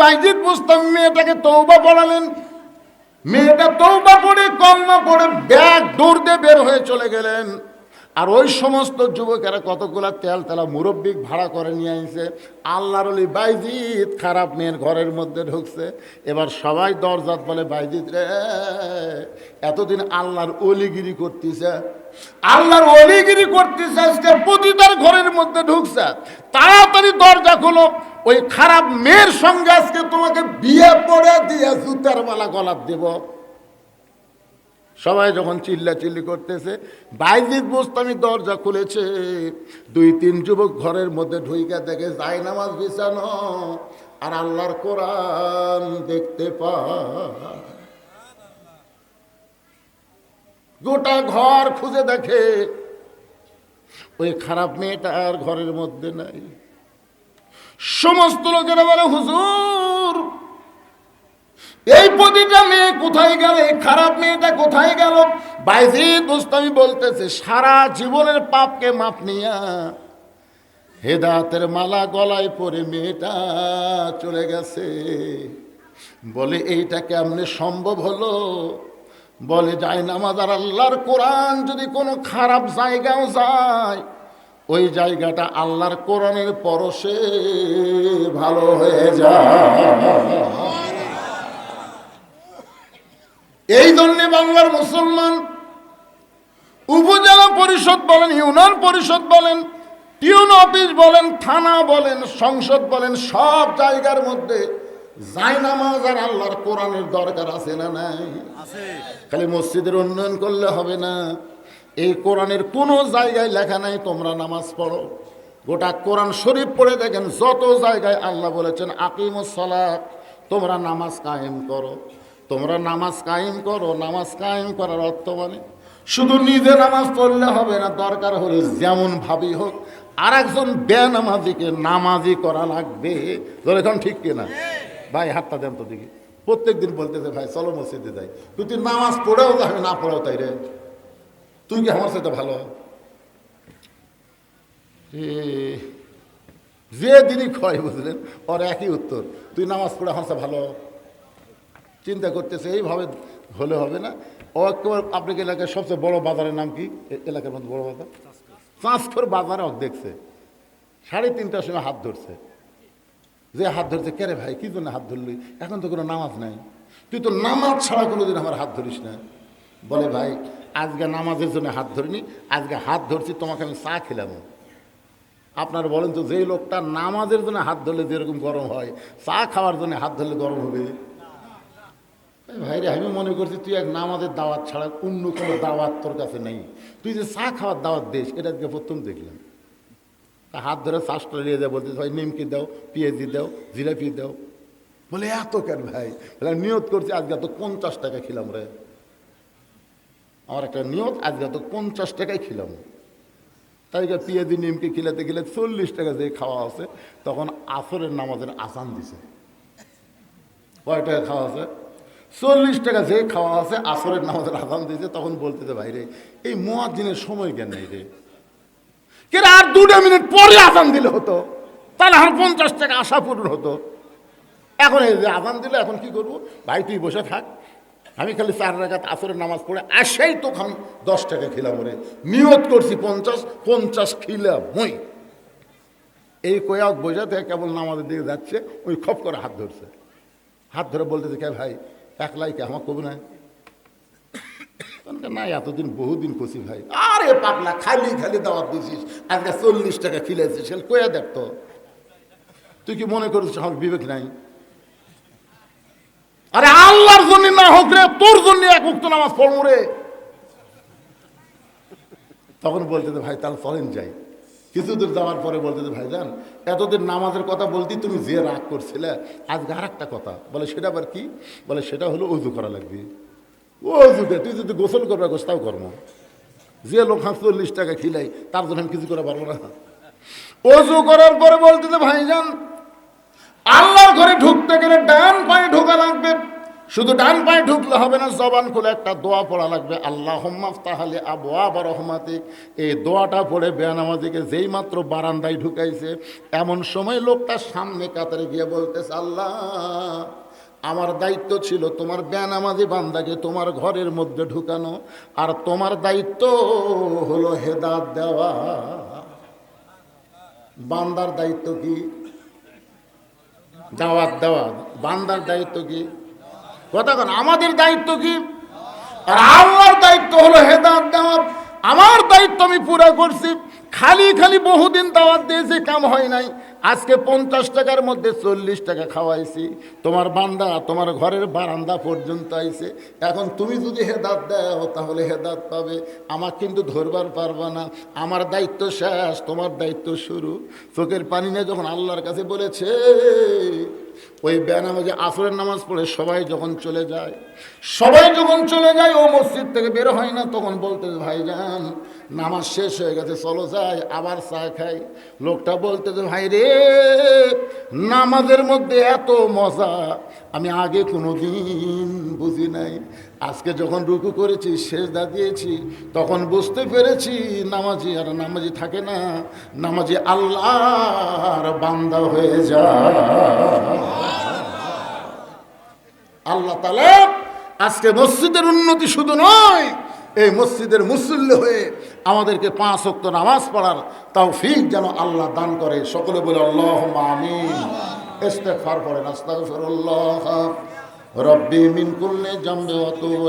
বাইজিৎ বুঝতাম মেয়েটাকে তৌবা পড়ালেন মেয়েটা তৌবা পড়ে কলমা পড়ে ব্যাগ দৌড় দিয়ে বের হয়ে চলে গেলেন। আর ওই সমস্ত যুবকেরা কতগুলা তেল তেলা মুরব্বিক ভাড়া করে নিয়ে আইছে। আল্লাহর অলি বাইজিৎ খারাপ মেয়ের ঘরের মধ্যে ঢুকছে। এবার সবাই দরজাত বলে বাইজিৎ রে, এতদিন আল্লাহর অলিগিরি করতেছে। আল্লাহর অলিগিরি করতেছে, আজকে প্রতিটার ঘরের মধ্যে ঢুকছে। তাড়াতাড়ি দরজা খোলো। ওই খারাপ মেয়ের সঙ্গে আজকে তোমাকে বিয়ে পড়ে দিয়ে জুতার মালা গলাপ দেব। সবাই যখন চিল্লা চিল্লি করতেছে বাইজিৎ বোস্তামি দরজা খুলেছে। দুই তিন যুবক ঘরের মধ্যে ঢুইকা দেখে যায় নামাজ বিছানো আর আল্লাহর কোরআন দেখতে পায় গোটা ঘর খুঁজে দেখে, ওই খারাপ মেয়েটা আর ঘরের মধ্যে নাই। সমস্ত লোকেরা বলে, হুজুর, এই প্রতিটা মেয়ে কোথায় গেল? এই খারাপ মেয়েটা কোথায় গেল? বাইজি দোস্তামি বলতেছে, সারা জীবনের পাপকে মাপ নিয়া হেদাতের মালা গলায় পরে মেয়েটা চলে গেছে। বলে, এইটা কেমনে সম্ভব হলো? বলে, যায় নামাজ আল্লাহর কোরআন যদি কোনো খারাপ জায়গাও যায় ওই জায়গাটা আল্লাহর কোরআনের পরশে ভালো হয়ে যায়। এই জন্যে বাংলার মুসলমান উপজেলা পরিষদ বলেন ইউনিয়ন পরিষদ বলেন টিউন অফিস বলেন থানা বলেন সংসদ বলেন সব জায়গার মধ্যে জায়নামাজ আর আল্লাহর কোরআনের দরকার আছে না নাই? খালি মসজিদের উন্নয়ন করলে হবে না। এই কোরআনের কোনো জায়গায় লেখা নাই, তোমরা নামাজ পড়ো। গোটা কোরআন শরীফ পড়ে দেখেন, যত জায়গায় আল্লাহ বলেছেন আকিমুসলাত তোমরা নামাজ কায়েম করো। তোমরা নামাজ কায়েম করো, নামাজ কায়েম করার অর্থ মানে শুধু নিজে নামাজ পড়লে হবে না, দরকার হলে যেমন ভাবি হোক আর একজন বেনামাজিকে নামাজি করা লাগবে। ধরে এখন ঠিক কিনা ভাই, হাতটা দেন তো দেখি। প্রত্যেক দিন বলতেছে, ভাই, চলো মসজিদে যাই। তুই নামাজ পড়েও যাবে, না পড়েও তাই রে। তুই কি আমার সাথে ভালো? যে দিনই ক্ষয় বুঝলেন, ওর একই উত্তর। তুই নামাজ পড়ে আমার সাথে ভালো? চিন্তা করতেছে, এইভাবে হলে হবে না। ও একেবারে আপনাকে এলাকার সবচেয়ে বড় বাজারের নাম কি? এলাকার মধ্যে বড় বাজার? চাঁচখর বাজারে ওক দেখছে। সাড়ে তিনটার সময় হাত ধরছে। যে হাত ধরছে, কে রে ভাই, কি জন্য হাত ধরলি? এখন তো কোনো নামাজ নাই। তুই তো নামাজ ছাড়া কোনোদিন আমার হাত ধরিস না। বলে, ভাই আজকে নামাজের জন্য হাত ধরিনি, আজকে হাত ধরছি, তোমাকে আমি চা খেলাম। আপনার বলেন তো যেই লোকটা নামাজের জন্য হাত ধরলে যেরকম গরম হয়, চা খাওয়ার জন্য হাত ধরলে গরম হবে? ভাই রে আমি মনে করছি তুই এক নামাজের দাওয়াত ছাড়া অন্য কোনো দাওয়াত তোর কাছে নেই। তুই যে চা খাওয়ার দাওয়াত দিস, এটা আজকে প্রথম দেখলাম। তা হাত ধরে চাষটা নিয়ে দেয় বলতে, ভাই নিমকি দাও, পেঁয়াজি দাও, জিলাপি দাও। বলে, এত কেন ভাই? নিয়ত করছি আজকে তো পঞ্চাশ টাকা খেলাম রে। আমার একটা নিয়ত, আজকে তো পঞ্চাশ টাকায় খেলাম। তাই পেঁয়াজি, নিমকে খিলাতে গেলে চল্লিশ টাকা যে খাওয়া আছে, তখন আসরের নামাজের আসান দিছে। কয় টাকা খাওয়া আছে? চল্লিশ টাকা যে খাওয়া আছে, আসরের নামাজের আসান দিয়েছে তখন বলতেছে ভাইরে এই মোয়াজিনের সময় জ্ঞান নেই রে। কেন আর দুটো মিনিট পরে আসান দিলে হতো? তাহলে আমার পঞ্চাশ টাকা আশা পূরণ হতো। এখন এই যে আসান দিলে, এখন কি করব? ভাই, তুই বসে থাক। আমি খালি চার রাখাত আসরের নামাজ পড়ে আসেই তো খাম দশ টাকা খিলাম রে নিয়ত করছি পঞ্চাশ পঞ্চাশ খিলাম, মই। এই কয়াক বোঝা থেকে কেবল নামাজের দিকে যাচ্ছে, ওই খপ করে হাত ধরছে। হাত ধরে বলতেছে, কে ভাই, একলাই কে? আমার কবি নাই না, এতদিন বহুদিন খুশি ভাই। আরে পাগলা, খালি খালি দাওয়াত দিছিস আজকে চল্লিশ টাকা খিলেছিস সে কয়া দেখতো তুই কি মনে করিস আমার বিবেক নাই? আরে আল্লাহর জন্য না হোক রে, তোর জন্য এক উক্ত নামাজ পড়ব রে। তখন বলতে ভাই, তাহলে চলেন যাই। কিছু দূর যাওয়ার পরে বলতে ভাই, যান। এতদিন নামাজের কথা বলতে তুমি যে রাগ করছিলে, আজকে আর একটা কথা। বলে, সেটা আবার কি? বলে, সেটা হলো অজু করা লাগবে। ও অজুতে তুই যদি গোসল করবে গোস্তাও কর্ম যে লোক চল্লিশ টাকা খিলাই, তার জন্য আমি কিছু করে পারব না। অজু করার পরে বলতে ভাই, যান, আল্লাহর ঘরে ঢুকতে গেলে ডান শুধু ডান পায়ে ঢুকলে হবে না, জবান খুলে একটা দোয়া পড়া লাগবে। আল্লাহ তাহলে আবু আবার রহমাতিক। এই দোয়াটা পড়ে বেয়ানামাজিকে যেই মাত্র বারান্দায় ঢুকাইছে, এমন সময় লোকটা সামনে কাতারে গিয়ে বলতেছে, আল্লাহ, আমার দায়িত্ব ছিল তোমার বেয়ানামাজি বান্দাকে তোমার ঘরের মধ্যে ঢুকানো, আর তোমার দায়িত্ব হলো হেদাত দেওয়া। বান্দার দায়িত্ব কি? দাওয়াত দেওয়া। বান্দার দায়িত্ব কি? কথা আমাদের দায়িত্ব কি? আর আল্লাহর দায়িত্ব হলো হেদাত দেওয়া আমার দায়িত্ব আমি পুরো করছি। খালি খালি বহুদিন দাওয়াত দিয়েছি, কাম হয় নাই। আজকে পঞ্চাশ টাকার মধ্যে চল্লিশ টাকা খাওয়াইছি। তোমার বান্দা, তোমার ঘরের বারান্দা পর্যন্ত আইছে। এখন তুমি যদি হেদাত দাও, তাহলে হেদাত পাবে। আমার কিন্তু ধরবার পারবা না। আমার দায়িত্ব শেষ, তোমার দায়িত্ব শুরু। চোখের পানি নিয়ে যখন আল্লাহর কাছে বলেছে ওই বেনামাজে আসরের নামাজ পড়ে সবাই যখন চলে যায়, সবাই যখন চলে যায়, ও মসজিদ থেকে বের হয় না, তখন বলতে ভাইজান নামাজ শেষ হয়ে গেছে, চলো যাই, আবার চা খাই। লোকটা বলতে যে, ভাই রে, নামাজের মধ্যে এত মজা, আমি আগে কোনো দিন বুঝি নাই। আজকে যখন রুকু করেছি শেষ সেজদা দিয়েছি, তখন বুঝতে পেরেছি, নামাজি আর নামাজি থাকে না, নামাজি আল্লাহর বান্দা হয়ে যায়। আল্লাহ আজকে মসজিদের উন্নতি শুধু নয়, এই মসজিদের মুসল্লি হয়ে আমাদেরকে পাঁচ অক্ত নামাজ পড়ার তাও ফিক যেন আল্লাহ দান করে। সকলে বলে আল্লাহ আমিন। ইস্তেগফার পড়েন রব্বি মিন কুল্লি অত ওয়া তুবু